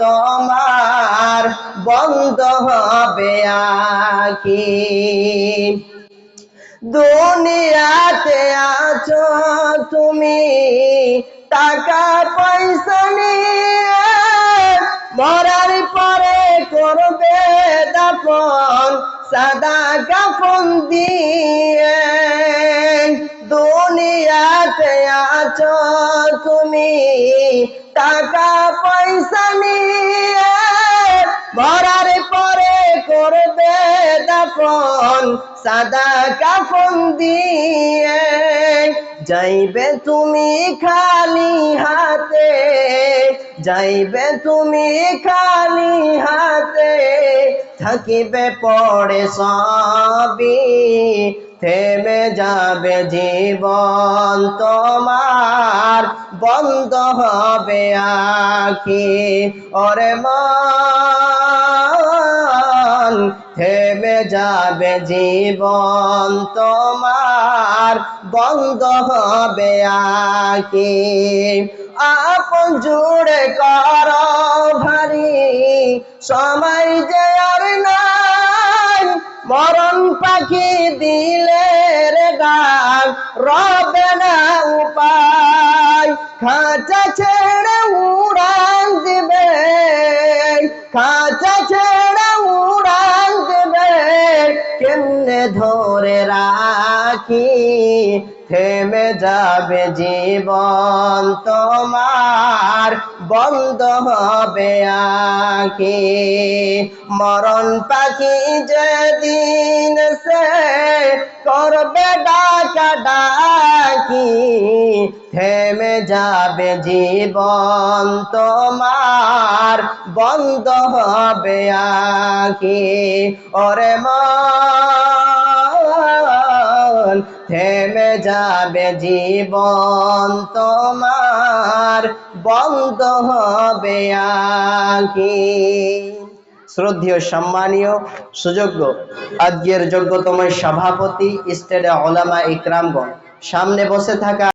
তোমার বন্ধ হবে আকি দুনিয়াতে আছো তুমি, টাকা পয়সা নিয়ে মরার পরে করবে দাফন, সাদা কাফন দিয়ে দুনিয়াতে আছো তুমি, টাকা পয়সা নিয়ে মরার পরে করবে দাফন, সাদা কাফন দিয়ে। যাইবে তুমি খালি হাতে, যাইবে তুমি খালি হাতে, থাকিবে পড়ে সবই। থেমে যাবে জীবন তোমার, বন্ধ হবে আখি। ওরে মন, থেমে যাবে জীবন তোমার, বন্ধ হবে আখি। আপন জুড়ে কর ভারী, সময় যে আর নাই। মরণ পাখি দিলে রে গান, রবে না উপায়। খাঁচা ছেড়ে উড়ান দিবে, খাঁচা ছেড়ে উড়ান দিবে। কেমনে ধরে রাখি থেমে যাবে জীবন তোমার, বন্ধ হবে আখি। মরণ পাখি যেদিন সে করবে ডাকা ডাকি, থেমে যাবে জীবন তোমার, বন্ধ হবে আখি। ওরে মন থেমে যাবে জীবন তোমার, বন্ধ হবে আকি শ্রদ্ধেয়, সম্মানীয়, সুযোগ্য, আজকের যোগ্যতম সভাপতি, স্টেডে ওলামা ইকরামগণ, সামনে বসে থাকা